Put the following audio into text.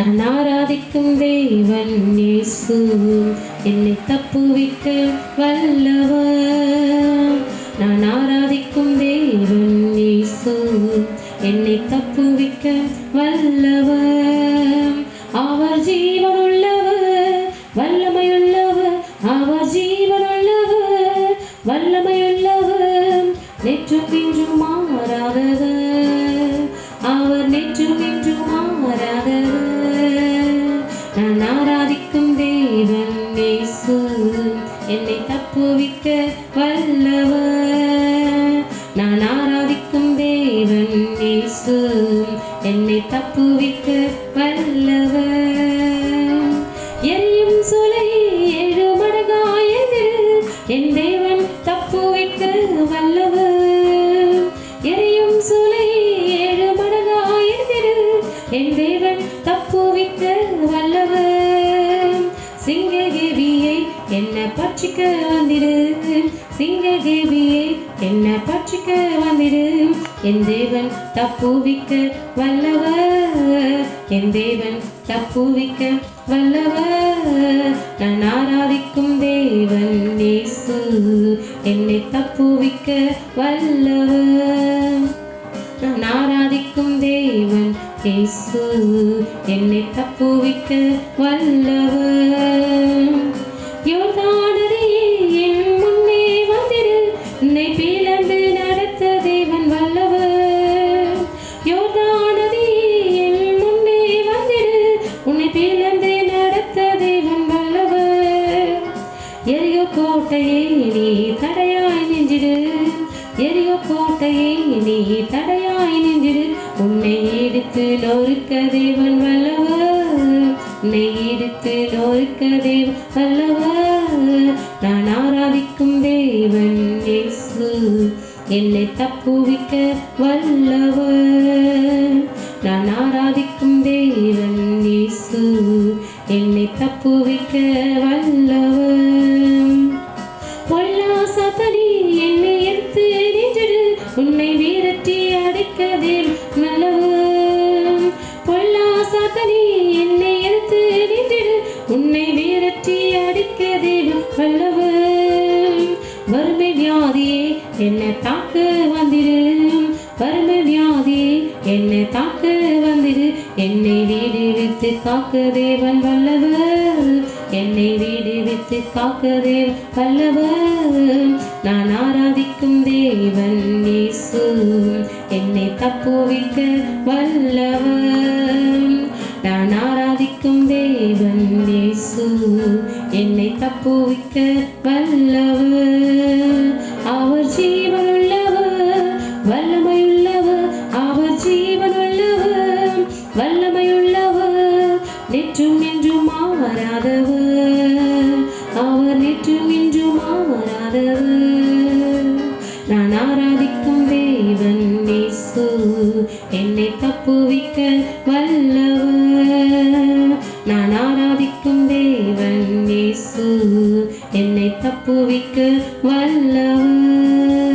நான் ஆராதிக்கும் தேவன் இயேசு. என்னை தப்புவிக்க வல்லவர் நான் ஆராதிக்கும் தேவன் இயேசு. என்னை தப்புவிக்க வல்லவர் அவர் ஜீவனுள்ளவர் வல்லமையுள்ளவர் அவர் ஜீவனுள்ளவர் வல்லமையுள்ளவர். நேற்றும் பின்றுமா இயேசு என்னை தப்புவிக்க வல்லவர். நான் ஆராதிக்கும் தேவன் இயேசு என்னை தப்புவிக்க வல்லவர். எரியும் சுலை ஏழு மடங்காயது. என் தேவன் தப்புவிக்க வல்லவர். என்ன பற்றிக்க வந்திரு? சிங்ககேவியை என்ன பற்றிக்க வந்திரு? என் தேவன் தப்புவிக்க வல்லவர் என் தேவன் தப்புவிக்க வல்லவர் நான் ஆராதிக்கும் தேவன் நேசு என்னை தப்புவிக்க வல்லவர் நான் ஆராதிக்கும் தேவன் இயேசு. என்னை தப்புவிக்க வல்லவர் எரியோ கோட்டையை நீ தடையாய் நின்றிடு எரியோ கோட்டையை நீ தடையாய் நின்றிடு உன்னை எடுத்து நொறுக்க தேவன் வல்லவர். உன்னை எடுத்து நொறுக்க தேவன் வல்லவர். நான் ஆராதிக்கும் தேவன் இயேசு. என்னை தப்புவிக்க வல்லவர். நான் ஆராதிக்கும் தேவன் இயேசு. என்னை தப்புவிக்க வல்லவர். உன்னை வீரட்டி அடிக்கதில் நல்லவர் பொல்லாசாத்தனி என்னை எடுத்து நின்றிடு உன்னை வீரட்டி அடிக்கதில் வல்லவர் வறுமை வியாதியே என்னை தாக்க வந்திரு வறுமை வியாதியே என்னை தாக்க வந்திரு என்னை வீடு வித்து காக்க தேவன் வல்லவர் என்னை வீடு வித்து காக்க தேவன் வல்லவர் நான் என்னை தப்புவிக்க வல்லவன். நான் ஆராதிக்கும் தேவன் இயேசு. என்னை தப்புவிக்க வல்லவர் அவர் ஜீவனுள்ளவர் வல்லமையுள்ளவர். அவர் ஜீவனுள்ளவர் வல்லமையுள்ளவர். நேற்றும் என்றும் மாறாதவர். அவர் நேற்றும் என்றும் மாறாதவர். என்னை தப்புவிக்க வல்லவர் நான் ஆராதிக்கும் தேவன் இயேசு. என்னை தப்புவிக்க வல்லவர்